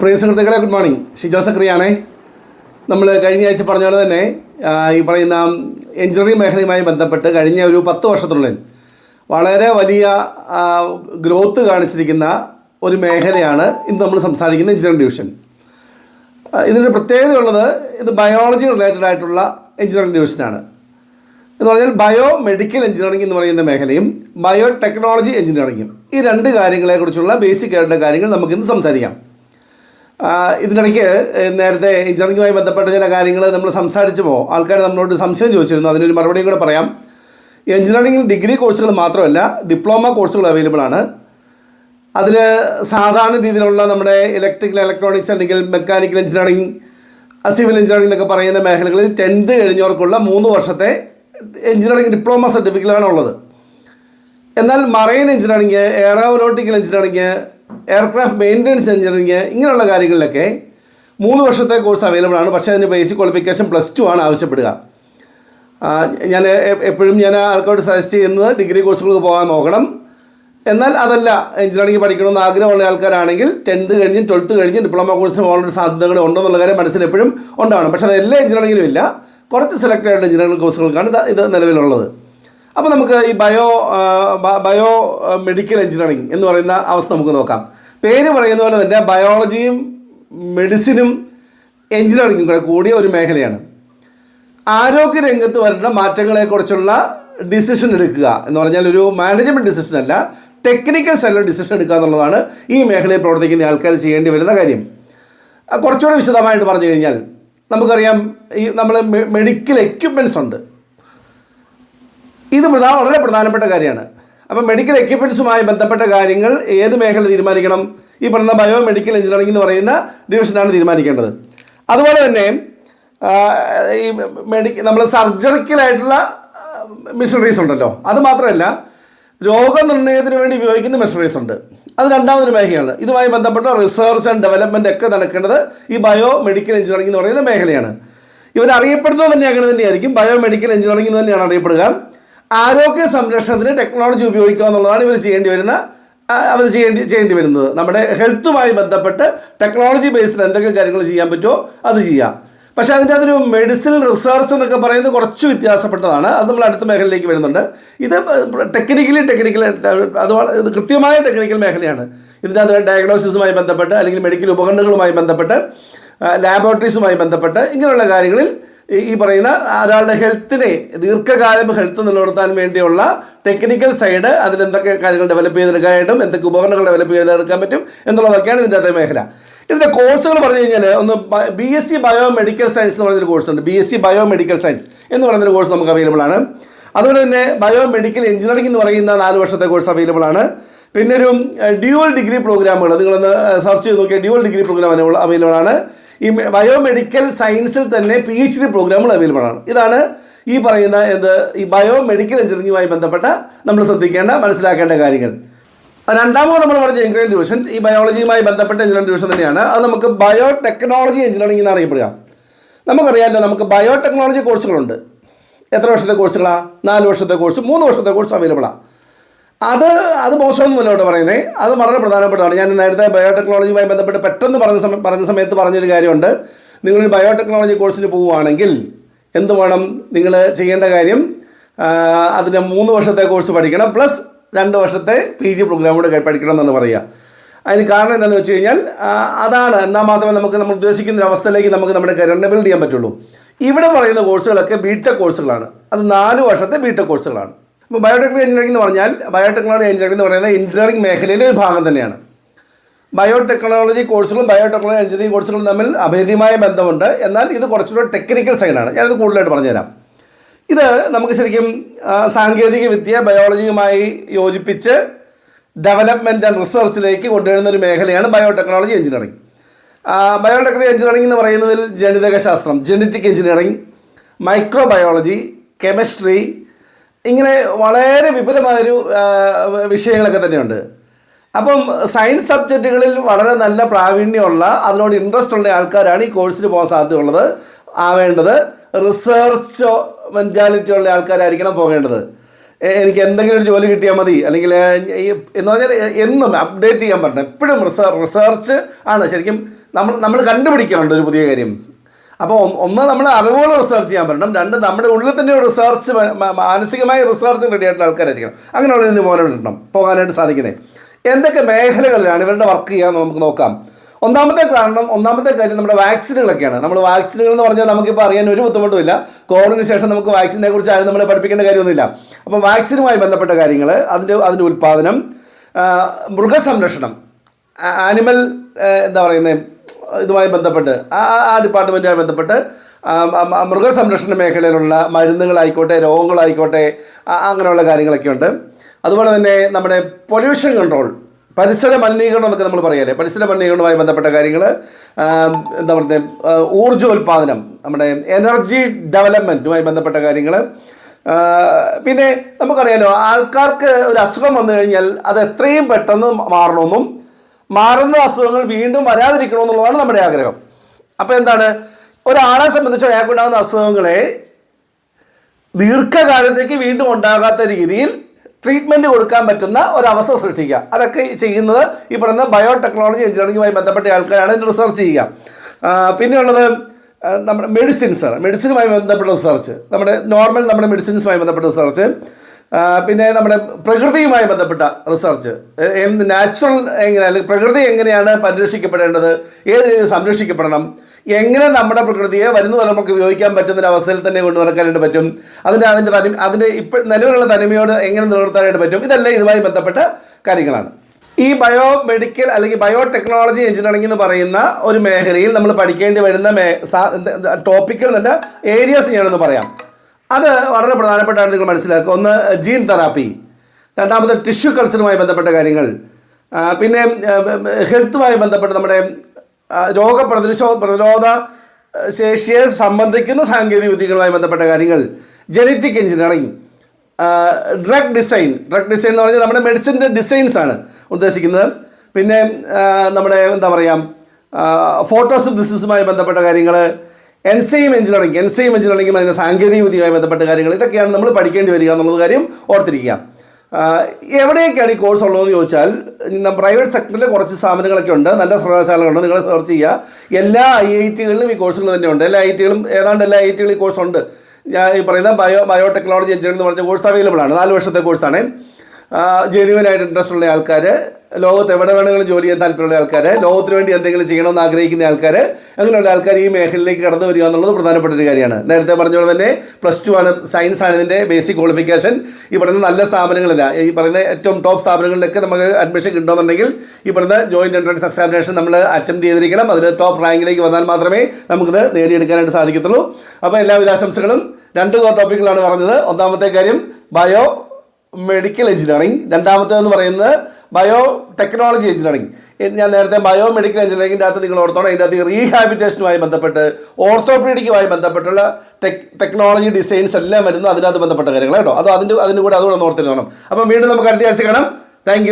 പ്രിയ സുഹൃത്തുക്കളെ good morning Shijo സക്രിയാണേ. നമ്മൾ കഴിഞ്ഞ ആഴ്ച പറഞ്ഞ പോലെ തന്നെ ഈ പറയുന്ന എഞ്ചിനീയറിംഗ് മേഖലയുമായി ബന്ധപ്പെട്ട് കഴിഞ്ഞ ഒരു പത്ത് വർഷത്തിനുള്ളിൽ വളരെ വലിയ ഗ്രോത്ത് കാണിച്ചിരിക്കുന്ന ഒരു മേഖലയാണ് ഇന്ന് നമ്മൾ സംസാരിക്കുന്ന എഞ്ചിനീയറിംഗ് ഡിവിഷൻ ഇതിന്റെ പ്രത്യേകതയുള്ളത് ഇത് ബയോളജി റിലേറ്റഡ് ആയിട്ടുള്ള എഞ്ചിനീയറിംഗ് ഡിവിഷനാണ് എന്ന് പറഞ്ഞാൽ ബയോ മെഡിക്കൽ എഞ്ചിനീയറിംഗ് എന്ന് പറയുന്ന മേഖലയും ബയോ ടെക്നോളജി എഞ്ചിനീയറിംഗും ഈ രണ്ട് കാര്യങ്ങളെക്കുറിച്ചുള്ള ബേസിക് ആയിട്ടുള്ള കാര്യങ്ങൾ നമുക്കിന്ന് സംസാരിക്കാം. ഇതിനിടയ്ക്ക് നേരത്തെ എഞ്ചിനീയറിംഗുമായി ബന്ധപ്പെട്ട ചില കാര്യങ്ങൾ നമ്മൾ സംസാരിച്ചു പോകും ആൾക്കാർ നമ്മളോട് സംശയം ചോദിച്ചിരുന്നു. അതിനൊരു മറുപടിയും കൂടെ പറയാം. എഞ്ചിനീയറിംഗിൽ ഡിഗ്രി കോഴ്സുകൾ മാത്രമല്ല ഡിപ്ലോമ കോഴ്സുകൾ അവൈലബിൾ ആണ്. അതിൽ സാധാരണ രീതിയിലുള്ള നമ്മുടെ ഇലക്ട്രിക്കൽ ഇലക്ട്രോണിക്സ് അല്ലെങ്കിൽ മെക്കാനിക്കൽ എഞ്ചിനീയറിംഗ് സിവിൽ എഞ്ചിനീയറിംഗ് എന്നൊക്കെ പറയുന്ന മേഖലകളിൽ ടെൻത്ത് കഴിഞ്ഞവർക്കുള്ള മൂന്ന് വർഷത്തെ എഞ്ചിനീയറിംഗ് ഡിപ്ലോമ സർട്ടിഫിക്കറ്റാണ് ഉള്ളത്. എന്നാൽ marine engineering aeronautical engineering aircraft maintenance engineering ഇങ്ങനെയുള്ള കാര്യങ്ങളിലൊക്കെ മൂന്ന് വർഷത്തെ കോഴ്സ് അവൈലബിൾ ആണ്. പക്ഷേ അതിന് ബേസിക് ക്വാളിഫിക്കേഷൻ പ്ലസ് ടു ആണ് ആവശ്യപ്പെടുക. ഞാൻ എപ്പോഴും ഞാൻ ആൾക്കാരോട് സജസ്റ്റ് ചെയ്യുന്നത് ഡിഗ്രി കോഴ്സുകൾക്ക് പോകാൻ നോക്കണം. എന്നാൽ അതല്ല എഞ്ചിനീയറിംഗ് പഠിക്കണമെന്ന് ആഗ്രഹമുള്ള ആൾക്കാരാണെങ്കിൽ ടെൻത്ത് കഴിഞ്ഞ് ട്വൽത്ത് കഴിഞ്ഞ് ഡിപ്ലോമ കോഴ്സിന് പോകാനുള്ള സാധ്യതകൾ ഉണ്ടെന്നുള്ള കാര്യം മനസ്സിൽ എപ്പോഴും ഉണ്ടാവണം. പക്ഷേ അത് എല്ലാ എഞ്ചിനീയറിംഗിലും ഇല്ല. കുറച്ച് സെലക്ട് ആയിട്ടുള്ള എഞ്ചിനീയറിംഗ് കോഴ്സുകൾക്കാണ് ഇത് നിലവിലുള്ളത്. അപ്പോൾ നമുക്ക് ഈ ബയോ ബയോ മെഡിക്കൽ എഞ്ചിനീയറിംഗ് എന്ന് പറയുന്ന അവസ്ഥ നമുക്ക് നോക്കാം. പേര് പറയുന്ന പോലെ തന്നെ ബയോളജിയും മെഡിസിനും എഞ്ചിനീയറിംഗും കൂടെ കൂടിയ ഒരു മേഖലയാണ്. ആരോഗ്യ രംഗത്ത് വരുന്ന മാറ്റങ്ങളെക്കുറിച്ചുള്ള ഡിസിഷൻ എടുക്കുക എന്ന് പറഞ്ഞാൽ ഒരു മാനേജ്മെന്റ് ഡിസിഷൻ അല്ല ടെക്നിക്കൽ സൈഡിൽ ഡിസിഷൻ എടുക്കുക എന്നുള്ളതാണ് ഈ മേഖലയിൽ പ്രവർത്തിക്കുന്ന ആൾക്കാർ ചെയ്യേണ്ടി വരുന്ന കാര്യം. കുറച്ചുകൂടി വിശദമായിട്ട് പറഞ്ഞു കഴിഞ്ഞാൽ നമുക്കറിയാം ഈ നമ്മൾ മെഡിക്കൽ എക്യുപ്മെന്റ്സ് ഉണ്ട്. പ്രധാന വളരെ പ്രധാനപ്പെട്ട കാര്യമാണ്. അപ്പം മെഡിക്കൽ എക്യുപ്മെന്റ്സുമായി ബന്ധപ്പെട്ട കാര്യങ്ങൾ ഏത് മേഖല തീരുമാനിക്കണം? ഈ പറയുന്ന ബയോ മെഡിക്കൽ എഞ്ചിനീയറിംഗ് എന്ന് പറയുന്ന ഡിവിഷനാണ് തീരുമാനിക്കേണ്ടത്. അതുപോലെ തന്നെ ഈ മെഡിക്ക നമ്മൾ സർജറിക്കലായിട്ടുള്ള മെഷീനറീസ് ഉണ്ടല്ലോ. അത് മാത്രമല്ല രോഗനിർണയത്തിന് വേണ്ടി ഉപയോഗിക്കുന്ന മെഷീനറീസ് ഉണ്ട്. അത് രണ്ടാമതൊരു മേഖലയാണ്. ഇതുമായി ബന്ധപ്പെട്ട റിസർച്ച് ആൻഡ് ഡെവലപ്മെന്റ് ഒക്കെ നടക്കേണ്ടത് ഈ ബയോ മെഡിക്കൽ എഞ്ചിനീയറിംഗ് എന്ന് പറയുന്ന മേഖലയാണ്. ഇവർ അറിയപ്പെടുന്നത് തന്നെ അങ്ങനെ തന്നെയായിരിക്കും. ബയോ മെഡിക്കൽ എഞ്ചിനീയറിംഗ് തന്നെയാണ് അറിയപ്പെടുക. ആരോഗ്യ സംരക്ഷണത്തിന് ടെക്നോളജി ഉപയോഗിക്കുക എന്നുള്ളതാണ് ഇവർ ചെയ്യേണ്ടി വരുന്ന അവർ ചെയ്യേണ്ടി ചെയ്യേണ്ടി വരുന്നത്. നമ്മുടെ ഹെൽത്തുമായി ബന്ധപ്പെട്ട് ടെക്നോളജി ബേസ്ഡ് എന്തൊക്കെ കാര്യങ്ങൾ ചെയ്യാൻ പറ്റുമോ അത് ചെയ്യാം. പക്ഷേ അതിന്റെ അതൊരു മെഡിസിൻ റിസർച്ച് എന്നൊക്കെ പറയുന്നത് കുറച്ച് വ്യത്യാസപ്പെട്ടതാണ്. അത് നമ്മൾ അടുത്ത മേഖലയിലേക്ക് വരുന്നുണ്ട്. ഇത് ടെക്നിക്കലി ടെക്നിക്കൽ അത് ഇത് കൃത്യമായ ടെക്നിക്കൽ മേഖലയാണ്. ഇതിന്റെ അത് ഡയഗ്നോസിസുമായി ബന്ധപ്പെട്ട് അല്ലെങ്കിൽ മെഡിക്കൽ ഉപകരണങ്ങളുമായി ബന്ധപ്പെട്ട് ലാബോറട്ടറീസുമായി ബന്ധപ്പെട്ട് ഇങ്ങനെയുള്ള കാര്യങ്ങളിൽ ഈ- പറയുന്ന ഒരാളുടെ ഹെൽത്തിനെ ദീർഘകാലം ഹെൽത്ത് നിലനിർത്താൻ വേണ്ടിയുള്ള ടെക്നിക്കൽ സൈഡ് അതിൽ എന്തൊക്കെ കാര്യങ്ങൾ ഡെവലപ്പ് ചെയ്തെടുക്കാനായിട്ടും എന്തൊക്കെ ഉപകരണങ്ങൾ ഡെവലപ്പ് ചെയ്തെടുക്കാൻ പറ്റും എന്നുള്ളതൊക്കെയാണ് ഇതിന്റെ അതേ മേഖല. ഇതിന്റെ കോഴ്സുകൾ പറഞ്ഞു കഴിഞ്ഞാൽ ഒന്ന് B S C bio medical science എന്ന് പറയുന്നൊരു കോഴ്സ് ഉണ്ട് B S C bio medical science എന്ന് പറയുന്നൊരു കോഴ്സ് നമുക്ക് അവൈലബിൾ ആണ്. അതുപോലെ തന്നെ ബയോ മെഡിക്കൽ എഞ്ചിനീയറിംഗ് എന്ന് പറയുന്ന നാല് വർഷത്തെ കോഴ്സ് അവൈലബിൾ ആണ്. പിന്നെ ഒരു ഡ്യുവൽ ഡിഗ്രി പ്രോഗ്രാമുകൾ നിങ്ങളൊന്ന് സെർച്ച് ചെയ്ത് നോക്കിയാൽ ഡ്യുവൽ ഡിഗ്രി പ്രോഗ്രാം അവൈലബിൾ ആണ്. ഈ ബയോമെഡിക്കൽ സയൻസിൽ തന്നെ പി എച്ച് ഡി പ്രോഗ്രാമുകൾ അവൈലബിൾ ആണ്. ഇതാണ് ഈ പറയുന്ന എന്ത് ഈ ബയോമെഡിക്കൽ എഞ്ചിനീയറിംഗുമായി ബന്ധപ്പെട്ട നമ്മൾ ശ്രദ്ധിക്കേണ്ട മനസ്സിലാക്കേണ്ട കാര്യങ്ങൾ. രണ്ടാമത് നമ്മൾ പറഞ്ഞ എഞ്ചിനീയറിംഗ് ഡിവിഷൻ ഈ ബയോളജിയുമായി ബന്ധപ്പെട്ട എഞ്ചിനീയറിംഗ് ഡിവിഷൻ തന്നെയാണ്. അത് നമുക്ക് ബയോ ടെക്നോളജി എഞ്ചിനീയറിംഗ് എന്ന് അറിയപ്പെടുക. നമുക്കറിയാമല്ലോ നമുക്ക് ബയോ ടെക്നോളജി കോഴ്സുകളുണ്ട് എത്ര വർഷത്തെ കോഴ്സുകളാണ് നാല് വർഷത്തെ കോഴ്സ് മൂന്ന് വർഷത്തെ കോഴ്സ് അവൈലബിളാണ് അത് അത് മോശമൊന്നുമല്ല ഇവിടെ പറയുന്നത് അത് വളരെ പ്രധാനപ്പെട്ടതാണ്. ഞാൻ നേരത്തെ ബയോടെക്നോളജിയുമായി ബന്ധപ്പെട്ട് പെട്ടെന്ന് പറഞ്ഞ സമയം പറഞ്ഞ സമയത്ത് പറഞ്ഞൊരു കാര്യമുണ്ട്. നിങ്ങൾ ബയോടെക്നോളജി കോഴ്സിന് പോവുകയാണെങ്കിൽ എന്ത് വേണം? നിങ്ങൾ ചെയ്യേണ്ട കാര്യം അതിന്റെ മൂന്ന് വർഷത്തെ കോഴ്സ് പഠിക്കണം പ്ലസ് രണ്ട് വർഷത്തെ പി ജി പ്രോഗ്രാം കൂടെ പഠിക്കണം എന്നാണ് പറയുക. അതിന് കാരണം എന്താണെന്ന് വെച്ച് കഴിഞ്ഞാൽ അതാണ്. എന്നാൽ മാത്രമേ നമുക്ക് നമ്മൾ ഉദ്ദേശിക്കുന്ന ഒരു അവസ്ഥയിലേക്ക് നമുക്ക് നമ്മുടെ കരിയറിനെ ബിൽഡ് ചെയ്യാൻ പറ്റുള്ളൂ. ഇവിടെ പറയുന്ന കോഴ്സുകളൊക്കെ ബിടെക് കോഴ്സുകളാണ്. അത് നാല് വർഷത്തെ ബിടെക് കോഴ്സുകളാണ്. അപ്പോൾ ബയോടെക്നോളജി എഞ്ചിനീയറിംഗ് എന്ന് പറഞ്ഞാൽ ബയോടെക്നോളജി എഞ്ചിനീയറിംഗ് എന്ന് പറയുന്നത് എഞ്ചിനീയറിംഗ് മേഖലയിലെ ഒരു ഭാഗം തന്നെയാണ്. ബയോടെക്നോളജി കോഴ്സുകളും ബയോടെക്നോളജി എഞ്ചിനീയറിംഗ് കോഴ്സുകളും തമ്മിൽ അഭേദ്യമായ ബന്ധമുണ്ട്. എന്നാൽ ഇത് കുറച്ചുകൂടെ ടെക്നിക്കൽ സൈഡാണ് ഞാനിത് കൂടുതലായിട്ട് പറഞ്ഞുതരാം. ഇത് നമുക്ക് ശരിക്കും സാങ്കേതിക വിദ്യ ബയോളജിയുമായി യോജിപ്പിച്ച് ഡെവലപ്മെന്റ് ആൻഡ് റിസർച്ചിലേക്ക് കൊണ്ടുവരുന്ന ഒരു മേഖലയാണ് ബയോടെക്നോളജി എഞ്ചിനീയറിംഗ് ബയോടെക്നോളജി എഞ്ചിനീയറിംഗ് എന്ന് പറയുന്നതിൽ ജനിതക ശാസ്ത്രം ജനറ്റിക് എഞ്ചിനീയറിംഗ് മൈക്രോബയോളജി കെമിസ്ട്രി ഇങ്ങനെ വളരെ വിപുലമായൊരു വിഷയങ്ങളൊക്കെ തന്നെയുണ്ട്. അപ്പം സയൻസ് സബ്ജക്റ്റുകളിൽ വളരെ നല്ല പ്രാവീണ്യമുള്ള അതിനോട് ഇൻട്രസ്റ്റ് ഉള്ള ആൾക്കാരാണ് ഈ കോഴ്സിന് പോകാൻ സാധ്യതയുള്ളത് ആവേണ്ടത്. റിസർച്ച് മെന്റാലിറ്റി ഉള്ള ആൾക്കാരായിരിക്കണം പോകേണ്ടത്. എനിക്ക് എന്തെങ്കിലും ഒരു ജോലി കിട്ടിയാൽ മതി. അല്ലെങ്കിൽ എന്ന് പറഞ്ഞാൽ എന്നും അപ്ഡേറ്റ് ചെയ്യാൻ പറ്റണം. എപ്പോഴും റിസർച്ച് ആണ്. ശരിക്കും നമ്മൾ നമ്മൾ കണ്ടുപിടിക്കാറുണ്ട് ഒരു പുതിയ കാര്യം. അപ്പോൾ ഒന്ന് നമ്മൾ അറിവുകൾ റിസർച്ച് ചെയ്യാൻ പറ്റണം രണ്ട് നമ്മുടെ ഉള്ളിൽ തന്നെ ഒരു റിസർച്ച് മാനസികമായ റിസർച്ച് റെഡി ആയിട്ടുള്ള ആൾക്കാരായിരിക്കണം. അങ്ങനെയുള്ള ഇതിന് പോകാൻ കിട്ടണം പോകാനായിട്ട് സാധിക്കുന്നത് എന്തൊക്കെ മേഖലകളിലാണ് ഇവരുടെ വർക്ക് ചെയ്യാമെന്ന് നമുക്ക് നോക്കാം. ഒന്നാമത്തെ കാരണം ഒന്നാമത്തെ കാര്യം നമ്മുടെ വാക്സിനുകളൊക്കെയാണ്. നമ്മൾ വാക്സിനുകൾ എന്ന് പറഞ്ഞാൽ നമുക്കിപ്പോൾ അറിയാൻ ഒരു ബുദ്ധിമുട്ടുമില്ല കോവിഡിന് ശേഷം നമുക്ക് വാക്സിനെ കുറിച്ച് ആരും നമ്മളെ പഠിപ്പിക്കേണ്ട കാര്യമൊന്നുമില്ല. അപ്പോൾ വാക്സിനുമായി ബന്ധപ്പെട്ട കാര്യങ്ങൾ അതിന്റെ അതിന്റെ ഉൽപ്പാദനം മൃഗസംരക്ഷണം ആനിമൽ എന്താ പറയുന്നത് ഇതുമായി ബന്ധപ്പെട്ട് ആ ആ- ഡിപ്പാർട്ട്മെന്റുമായി ബന്ധപ്പെട്ട് മൃഗസംരക്ഷണ മേഖലയിലുള്ള മരുന്നുകളായിക്കോട്ടെ രോഗങ്ങളായിക്കോട്ടെ അങ്ങനെയുള്ള കാര്യങ്ങളൊക്കെ ഉണ്ട് അതുപോലെ തന്നെ നമ്മുടെ പൊല്യൂഷൻ കൺട്രോൾ പരിസര മലിനീകരണം എന്നൊക്കെ നമ്മൾ പറയാല്ലേ? പരിസര മലിനീകരണവുമായി ബന്ധപ്പെട്ട കാര്യങ്ങൾ എന്താ പറയുക ഊർജോൽപാദനം നമ്മുടെ എനർജി ഡെവലപ്മെന്റുമായി ബന്ധപ്പെട്ട കാര്യങ്ങൾ പിന്നെ നമുക്കറിയാലോ ആൾക്കാർക്ക് ഒരു അസുഖം വന്നു കഴിഞ്ഞാൽ അത് എത്രയും പെട്ടെന്ന് മാറണമെന്നും മാറുന്ന അസുഖങ്ങൾ വീണ്ടും വരാതിരിക്കണമെന്നുള്ളതാണ് നമ്മുടെ ആഗ്രഹം. അപ്പോൾ എന്താണ്? ഒരാളെ സംബന്ധിച്ച് അയാൾക്കുണ്ടാകുന്ന അസുഖങ്ങളെ ദീർഘകാലത്തേക്ക് വീണ്ടും ഉണ്ടാകാത്ത രീതിയിൽ ട്രീറ്റ്മെന്റ് കൊടുക്കാൻ പറ്റുന്ന ഒരവസ്ഥ സൃഷ്ടിക്കുക. അതൊക്കെ ചെയ്യുന്നത് ഈ പറയുന്ന ബയോടെക്നോളജി എഞ്ചിനീയറിംഗുമായി ബന്ധപ്പെട്ട ആൾക്കാരാണ് ഇതിന് റിസർച്ച് ചെയ്യുക. പിന്നെയുള്ളത് നമ്മുടെ മെഡിസിൻസ് മെഡിസിനുമായി ബന്ധപ്പെട്ട റിസർച്ച് നമ്മുടെ നോർമൽ നമ്മുടെ മെഡിസിൻസുമായി ബന്ധപ്പെട്ട റിസർച്ച് പിന്നെ നമ്മുടെ പ്രകൃതിയുമായി ബന്ധപ്പെട്ട റിസർച്ച്. നാച്ചുറൽ എങ്ങനെ അല്ലെങ്കിൽ പ്രകൃതി എങ്ങനെയാണ് പരിരക്ഷിക്കപ്പെടേണ്ടത് ഏത് രീതിയിൽ സംരക്ഷിക്കപ്പെടണം എങ്ങനെ നമ്മുടെ പ്രകൃതിയെ വരുന്ന തലമുറയ്ക്ക് ഉപയോഗിക്കാൻ പറ്റുന്ന അവസ്ഥയിൽ തന്നെ കൊണ്ടു നടക്കാനായിട്ട് പറ്റും അതിന്റെ അതിന്റെ തനി അതിന്റെ ഇപ്പോൾ നിലവിലുള്ള തനിമയോട് എങ്ങനെ നിലനിർത്താനായിട്ട് പറ്റും ഇതെല്ലാം ഇതുമായി ബന്ധപ്പെട്ട കാര്യങ്ങളാണ്. ഈ ബയോ മെഡിക്കൽ അല്ലെങ്കിൽ ബയോ ടെക്നോളജി എഞ്ചിനീയറിംഗ് എന്ന് പറയുന്ന ഒരു മേഖലയിൽ നമ്മൾ പഠിക്കേണ്ടി വരുന്ന മേ ടോപ്പിക്കുകൾ നല്ല ഏരിയാസ് ഞാനൊന്ന് പറയാം. അത് വളരെ പ്രധാനപ്പെട്ടാണ് നിങ്ങൾ മനസ്സിലാക്കുക. ഒന്ന് ജീൻ തെറാപ്പി രണ്ടാമത് ടിഷ്യൂ കൾച്ചറുമായി ബന്ധപ്പെട്ട കാര്യങ്ങൾ. പിന്നെ ഹെൽത്തുമായി ബന്ധപ്പെട്ട് നമ്മുടെ രോഗപ്രതിരോധ പ്രതിരോധ ശേഷിയെ സംബന്ധിക്കുന്ന സാങ്കേതിക വിദ്യകളുമായി ബന്ധപ്പെട്ട കാര്യങ്ങൾ. Genetic engineering drug design drug design എന്ന് പറഞ്ഞാൽ നമ്മുടെ മെഡിസിന്റെ ഡിസൈൻസ് ആണ് ഉദ്ദേശിക്കുന്നത്. പിന്നെ നമ്മുടെ എന്താ പറയുക ഫോട്ടോസിന്തസിസുമായി ബന്ധപ്പെട്ട കാര്യങ്ങൾ എൻസൈം എഞ്ചിനീയറിംഗ് എൻസൈം എഞ്ചിനീയറിംഗും അതിന്റെ സാങ്കേതിക വിദ്യയുമായി ബന്ധപ്പെട്ട കാര്യങ്ങൾ ഇതൊക്കെയാണ് നമ്മൾ പഠിക്കേണ്ടി വരിക എന്നുള്ളത് കാര്യം ഓർത്തിരിക്കുക. എവിടെയൊക്കെയാണ് ഈ കോഴ്സ് ഉള്ളതെന്ന് ചോദിച്ചാൽ പ്രൈവറ്റ് സെക്ടറിൽ കുറച്ച് സ്ഥാപനങ്ങളൊക്കെ ഉണ്ട് നല്ല സർവകലാശാലകളുണ്ട് നിങ്ങൾ സെർച്ച് ചെയ്യുക. എല്ലാ ഐ ഐ ടികളിലും ഈ കോഴ്സുകൾ തന്നെ ഉണ്ട്. എല്ലാ ഐ ടികളും ഏതാണ്ട് എല്ലാ ഐ ടികളും ഈ കോഴ്സ് ഉണ്ട്. ഞാൻ ഈ പറയുന്ന ബയോ ബയോടെക്നോളജി എഞ്ചിനീയറിംഗ് എന്ന് പറഞ്ഞ കോഴ്സ് അവൈലബിൾ ആണ്. നാല് വർഷത്തെ കോഴ്സാണ് ജെന്യുവനായിട്ട് ഇൻട്രസ്റ്റ് ഉള്ള ആൾക്കാർ ലോകത്ത് എവിടെ വേണമെങ്കിലും ജോലി ചെയ്യാൻ താല്പര്യമുള്ള ആൾക്കാർ ലോകത്തിന് വേണ്ടി എന്തെങ്കിലും ചെയ്യണമെന്ന് ആഗ്രഹിക്കുന്ന ആൾക്കാർ അങ്ങനെയുള്ള ആൾക്കാർ ഈ മേഖലയിലേക്ക് കടന്നു വരിക എന്നുള്ളത് പ്രധാനപ്പെട്ട ഒരു കാര്യമാണ്. നേരത്തെ പറഞ്ഞപോലെ തന്നെ പ്ലസ് ടു ആണ് സയൻസ് ആണ് ഇതിന്റെ ബേസിക് ക്വാളിഫിക്കേഷൻ ഈ പറയുന്ന നല്ല സ്ഥാപനങ്ങളില്ല. ഈ പറയുന്ന ഏറ്റവും ടോപ്പ് സ്ഥാപനങ്ങളിലൊക്കെ നമുക്ക് അഡ്മിഷൻ കിട്ടുമെന്നുണ്ടെങ്കിൽ ഈ പറയുന്ന ജോയിന്റ് എൻട്രൻസ് എക്സാമിനേഷൻ നമ്മൾ അറ്റംപ്റ്റ് ചെയ്തിരിക്കണം. അതിന് ടോപ്പ് റാങ്കിലേക്ക് വന്നാൽ മാത്രമേ നമുക്കിത് നേടിയെടുക്കാനായിട്ട് സാധിക്കത്തുള്ളൂ. അപ്പോൾ എല്ലാവിധ ആശംസകളും. രണ്ട് ടോപ്പിക്കുകളാണ് പറഞ്ഞത്. ഒന്നാമത്തെ കാര്യം ബയോ മെഡിക്കൽ എഞ്ചിനീയറിംഗ് രണ്ടാമത്തേതെന്ന് പറയുന്നത് ബയോ ടെക്നോളജി എഞ്ചിനീയറിംഗ് ഞാൻ നേരത്തെ ബയോ മെഡിക്കൽ എഞ്ചിനീയറിംഗിന്റെ അകത്ത് നിങ്ങൾ ഓർത്തോണം. അതിന്റെ അകത്ത് റീഹാബിറ്റേഷനുമായി ബന്ധപ്പെട്ട് ഓർത്തോപീഡിക്കുമായി ബന്ധപ്പെട്ടുള്ള ടെക് ടെക്നോളജി ഡിസൈൻസ് എല്ലാം വരുന്നു. അതിനകത്ത് ബന്ധപ്പെട്ട കാര്യങ്ങൾ കേട്ടോ. അതോ അതിന്റെ അതിന്റെ കൂടെ അതുകൂടെ ഒന്ന് ഓർത്തിരുന്നോണം. അപ്പം വീണ്ടും നമുക്ക് അടുത്ത ആഴ്ച കാണാം. താങ്ക്